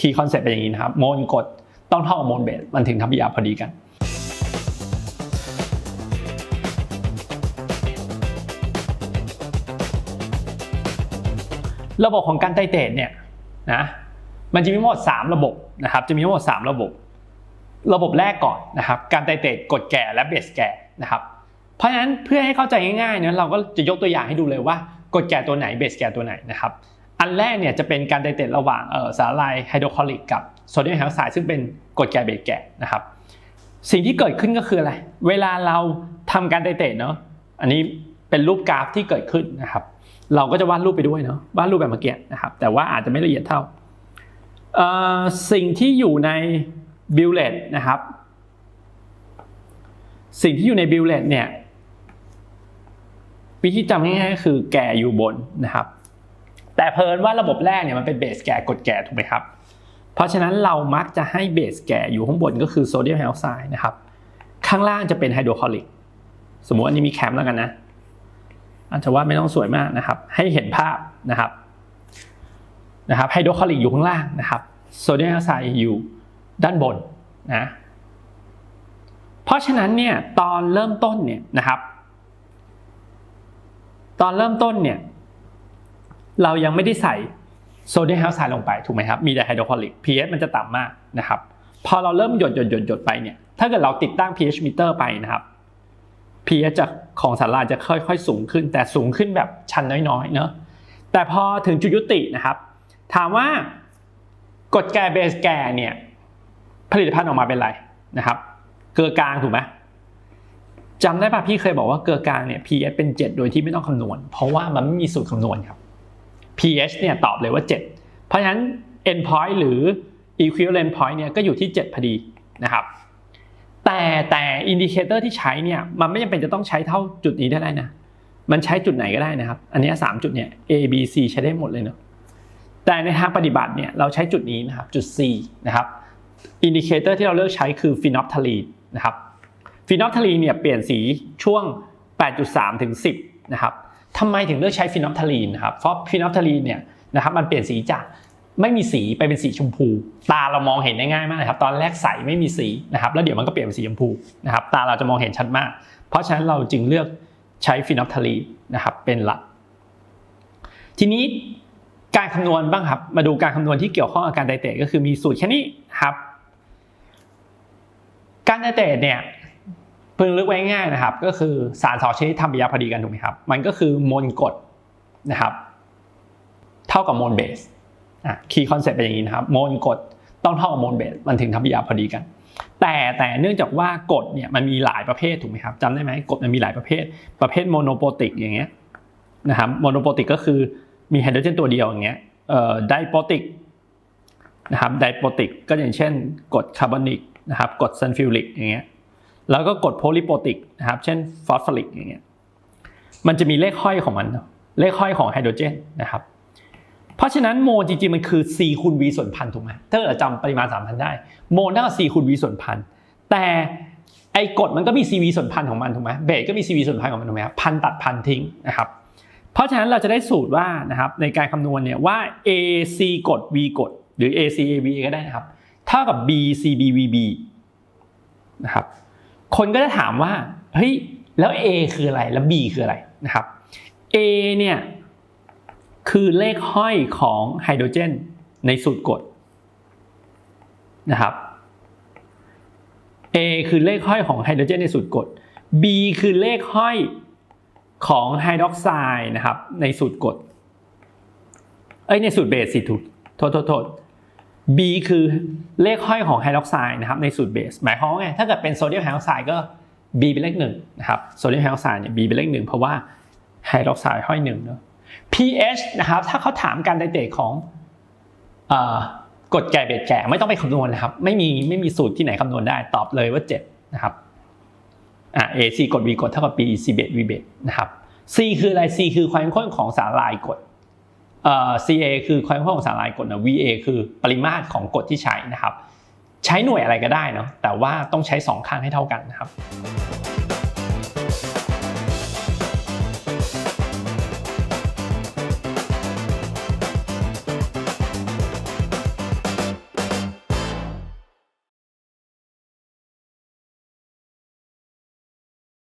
คีย์คอนเซ็ปต์เป็นอย่างนี้นะครับโมลกดต้องเท่ากับโมลเบสมันถึงทำปฏิกิริยาพอดีกันระบบของการไตเตรตเนี่ยนะมันจะมีทั้งหมด 3 ระบบนะครับจะมีทั้งหมด 3 ระบบ ระบบแรกก่อนนะครับการไตเตรตกดแก่และเบสแก่นะครับเพราะฉะนั้นเพื่อให้เข้าใจง่ายๆเนี่ยเราก็จะยกตัวอย่างให้ดูเลยว่ากดแก่ตัวไหนเบสแก่ตัวไหนนะครับ อันแรกเนี่ยจะเป็นการไตเตตระหว่างสารละลายไฮโดรคลอริกกับโซเดียมไฮดรอกไซด์ซึ่งเป็นกรดแก่เบสแก่นะครับ สิ่งที่เกิดขึ้นก็คืออะไร เวลาเราทำการไตเตตเนาะอันนี้เป็นรูปกราฟที่เกิดขึ้นนะครับ เราก็จะวาดรูปไปด้วยเนาะวาดรูปแบบเมื่อกี้นะครับ แต่ว่าอาจจะไม่ละเอียดเท่าสิ่งที่อยู่ในบิลเลตนะครับ สิ่งที่อยู่ในบิลเลตเนี่ยวิธีจำง่ายๆก็คือแก่อยู่บนนะครับ แต่เพลินว่าระบบแรกเนี่ยมันเป็นเบสแก่กดแก่ถูกไหมครับ เพราะฉะนั้นเรามักจะให้เบสแก่อยู่ข้างบนก็คือโซเดียมไฮดรอกไซด์นะครับ ข้างล่างจะเป็นไฮโดรคลอริก สมมติอันนี้มีแคมแล้วกันนะ อาจจะว่าไม่ต้องสวยมากนะครับ ให้เห็นภาพนะครับนะครับไฮโดรคลอริกอยู่ข้างล่างนะครับโซเดียมไฮดรอกไซด์อยู่ด้านบนนะเพราะฉะนั้นเนี่ยตอนเริ่มต้นเนี่ยนะครับ ตอนเริ่มต้นเนี่ย เรายังไม่ได้ใส่โซเดียมไฮดรอกไซด์ลงไปถูกไหมครับมีแต่ไฮโดรคลอริก pH มันจะต่ำมากนะครับพอเราเริ่มหยดหยดหยดหยดไปเนี่ยถ้าเกิดเราติดตั้ง pH meter ไปนะครับ pH จะของสารละลายจะค่อยๆ สูงขึ้น แต่สูงขึ้นแบบชันน้อยๆเนอะแต่พอถึงจุดยุตินะครับ ถามว่ากดแกเบสแก่เนี่ยผลิตภัณฑ์ออกมาเป็นไรนะครับ เกลือกลางถูกไหมจำได้ป่ะพี่เคยบอกว่าเกลือกลางเนี่ย pH เป็น 7 โดยที่ไม่ต้องคำนวณ เพราะว่ามันไม่มีสูตรคำนวณครับ pH เนี่ยตอบเลยว่า 7 เพราะฉะนั้น end point หรือ equivalent point เนี่ยก็อยู่ที่ 7 พอดีนะครับ แต่แต่อินดิเคเตอร์ที่ใช้เนี่ยมันไม่จำเป็นจะต้องใช้เท่าจุดนี้ได้นะ มันใช้จุดไหนก็ได้นะครับ อันนี้สามจุดเนี่ย A B C ใช้ได้หมดเลยเนาะ แต่ในทางปฏิบัติเนี่ยเราใช้จุดนี้นะครับ จุด C นะครับ อินดิเคเตอร์ที่เราเลือกใช้คือฟินอ p ท a ลีนนะครับฟินอ p ท a ลีนเนี่ยเปลี่ยนสีช่วง 8.3 ถึง 10 นะครับ ทำไมถึงเลือกใช้ฟินอ p ท a ลีนครับเพราะฟินอ p ท a ลีนเนี่ยนะครับมันเปลี่ยนสีจากไม่มีสีไปเป็นสีชมพู ตาเรามองเห็นได้ง่ายมากเลยครับตอนแรกใสไม่มีสีนะครับแล้วเดี๋ยวมันก็เปลี่ยนเป็นสีชมพูนะครับตาเราจะมองเห็นชัดมาก เพราะฉะนั้นเราจึงเลือกใช้ฟินอ p ท a ลีนนะครับเป็นหลัก ทีนี้การคำนวณบ้างครับมาดูการคำนวณที่เกี่ยวข้องกับการไดเตทก็คือมีสูตรแค่นี้ครับ การไดเตทเนี่ย พิ่งลึกไว้ง่ายนะครับ ก็คือสารสองชนิดทำปฏิกิริยาพอดีกันถูกไหมครับ มันก็คือโมลกรดนะครับ เท่ากับโมลเบสอะคีย์คอนเซ็ปต์เป็นอย่างนี้นะครับโมลกรดต้องเท่ากับโมลเบสมันถึงทำปฏิกิริยาพอดีกัน แต่แต่เนื่องจากว่ากรดเนี่ยมันมีหลายประเภทถูกไหมครับจำได้ไหมกรดมันมีหลายประเภท ประเภทโมโนโปรติกอย่างเงี้ยนะครับโมโนโปรติกก็คือมีไฮโดรเจนตัวเดียวอย่างเงี้ยเอ่อไดโปรติกนะครับไดโปรติกก็อย่างเช่นกรดคาร์บอนิกนะครับกรดซัลฟิวริกอย่างเงี้ย แล้วก็กรดโพลิโปรติกนะครับ เช่นฟอสฟอริกอย่างเงี้ย มันจะมีเลขห้อยของมัน เลขห้อยของไฮโดรเจนนะครับ เพราะฉะนั้นโมจริงๆ มันคือ c คูณ v ส่วนพันถูกไหมถ้าเราจำปริมาณ3,000ได้ โมเท่ากับ c คูณ v ส่วนพัน แต่ไอ้กฎมันก็มี cv ส่วนพันของมันถูกไหมเบสก็มี cv ส่วนพันของมันถูกไหมครับพันตัดพันทิ้งนะครับ เพราะฉะนั้นเราจะได้สูตรว่านะครับในการคำนวณเนี่ยว่า ac กด v กดหรือ ac av ก็ได้นะครับ เท่ากับ b cb vb นะครับ คนก็จะถามว่าเฮ้ยแล้ว a คืออะไรแล้ว b คืออะไรนะครับ a เนี่ยคือเลขห้อยของไฮโดรเจนในสูตรกฎนะครับ A คือเลขห้อยของไฮโดรเจนในสูตรกฎ B คือเลขห้อยของไฮดรอกไซด์นะครับในสูตรกฎเอ้ยในสูตรเบสสิถูกโทษโทษโทษ B คือเลขห้อยของไฮดรอกไซด์นะครับในสูตรเบส หมายความว่าไง ถ้าเกิดเป็นโซเดียมไฮดรอกไซด์ก็ B เป็นเลขหนึ่งนะครับโซเดียมไฮดรอกไซด์เนี่ย B เป็นเลขหนึ่งเพราะว่าไฮดรอกไซด์ห้อยหนึ่งเนาะ pH นะครับ ถ้าเขาถามการไดเตทของอกรดแก่เบสแก่ไม่ต้องไปคำนวณนะครับ ไม่มีไม่มีสูตรที่ไหนคำนวณได้ตอบเลยว่า 7 นะครับอ่า A C กด V กดเท่ากับ B C เบส V เบสนะครับ C คืออะไร C คือความเข้มข้นของสารละลายกด CA คือความเข้มของสารละลายกรดนะ VA คือปริมาตรของกรดที่ใช้นะครับ ใช้หน่วยอะไรก็ได้เนาะแต่ว่าต้องใช้สองข้างให้เท่ากันนะครับ